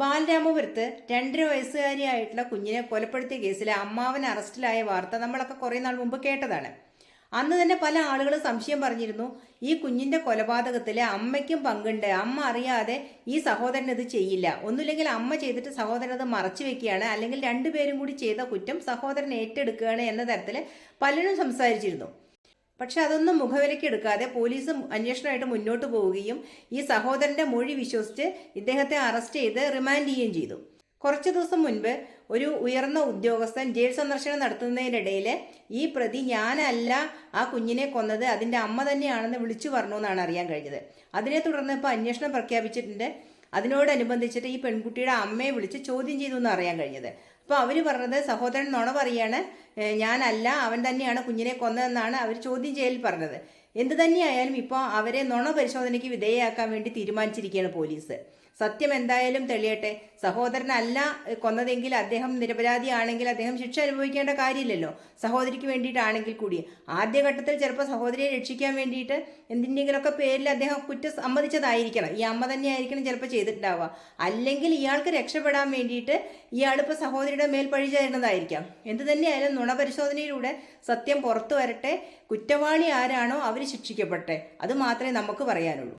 ബാലരാമപുരത്ത് രണ്ടര വയസ്സുകാരിയായിട്ടുള്ള കുഞ്ഞിനെ കൊലപ്പെടുത്തിയ കേസിലെ അമ്മാവൻ അറസ്റ്റിലായ വാർത്ത നമ്മളൊക്കെ കുറേ നാൾ മുമ്പ് കേട്ടതാണ്. അന്ന് തന്നെ പല ആളുകളും സംശയം പറഞ്ഞിരുന്നു ഈ കുഞ്ഞിന്റെ കൊലപാതകത്തിൽ അമ്മയ്ക്കും പങ്കുണ്ട് അമ്മ അറിയാതെ ഈ സഹോദരൻ ഇത് ചെയ്യില്ല. ഒന്നുമില്ലെങ്കിൽ അമ്മ ചെയ്തിട്ട് സഹോദരൻ അത് മറച്ചു വെക്കുകയാണ് അല്ലെങ്കിൽ രണ്ടുപേരും കൂടി ചെയ്ത കുറ്റം സഹോദരൻ ഏറ്റെടുക്കുകയാണ് എന്ന തരത്തിൽ പലരും സംസാരിച്ചിരുന്നു. പക്ഷെ അതൊന്നും മുഖവിലയ്ക്ക് എടുക്കാതെ പോലീസ് അന്വേഷണമായിട്ട് മുന്നോട്ട് പോവുകയും ഈ സഹോദരന്റെ മൊഴി വിശ്വസിച്ച് ഇദ്ദേഹത്തെ അറസ്റ്റ് ചെയ്ത് റിമാൻഡ് ചെയ്യുകയും ചെയ്തു. കുറച്ച് ദിവസം മുൻപ് ഒരു ഉയർന്ന ഉദ്യോഗസ്ഥൻ ജയിൽ സന്ദർശനം നടത്തുന്നതിനിടയിൽ ഈ പ്രതി ഞാനല്ല ആ കുഞ്ഞിനെ കൊന്നത് അതിന്റെ അമ്മ തന്നെയാണെന്ന് വിളിച്ചു പറഞ്ഞു എന്നാണ് അറിയാൻ കഴിഞ്ഞത്. അതിനെ തുടർന്ന് ഇപ്പോൾ അന്വേഷണം പ്രഖ്യാപിച്ചിട്ടുണ്ട്. അതിനോടനുബന്ധിച്ചിട്ട് ഈ പെൺകുട്ടിയുടെ അമ്മയെ വിളിച്ച് ചോദ്യം ചെയ്തു എന്ന് അറിയാൻ കഴിഞ്ഞത്. അപ്പോൾ അവർ പറഞ്ഞത് സഹോദരൻ നുണ പറയാണ്. "ഏഹ് ഞാനല്ല അവൻ തന്നെയാണ് കുഞ്ഞിനെ കൊന്നതെന്നാണ് അവർ ചോദ്യം ചെയ്യൽ പറഞ്ഞത്. എന്ത് തന്നെയായാലും ഇപ്പോൾ അവരെ നുണ പരിശോധനയ്ക്ക് വിധേയയാക്കാൻ വേണ്ടി തീരുമാനിച്ചിരിക്കുകയാണ് പോലീസ്. സത്യം എന്തായാലും തെളിയട്ടെ. സഹോദരനല്ല കൊന്നതെങ്കിൽ അദ്ദേഹം നിരപരാധിയാണെങ്കിൽ അദ്ദേഹം ശിക്ഷ അനുഭവിക്കേണ്ട കാര്യമില്ലല്ലോ. സഹോദരിക്ക് വേണ്ടിയിട്ടാണെങ്കിൽ കൂടി. ആദ്യഘട്ടത്തിൽ ചിലപ്പോൾ സഹോദരിയെ രക്ഷിക്കാൻ വേണ്ടിയിട്ട് എന്തിന്റെങ്കിലുമൊക്കെ പേരിൽ അദ്ദേഹം കുറ്റം സമ്മതിച്ചതായിരിക്കണം. ഈ അമ്മ തന്നെ ആയിരിക്കണം ചിലപ്പോൾ ചെയ്തിട്ടുണ്ടാവുക. അല്ലെങ്കിൽ ഇയാൾക്ക് രക്ഷപ്പെടാൻ വേണ്ടിയിട്ട് ഇയാളിപ്പോൾ സഹോദരിയുടെ മേൽ പഴി ചേരുന്നതായിരിക്കാം എന്ത് തന്നെയായാലും നുണപരിശോധനയിലൂടെ സത്യം പുറത്തു വരട്ടെ. കുറ്റവാളി ആരാണോ അവർ ശിക്ഷിക്കപ്പെട്ടെ. അത് മാത്രമേ നമുക്ക് പറയാനുള്ളൂ.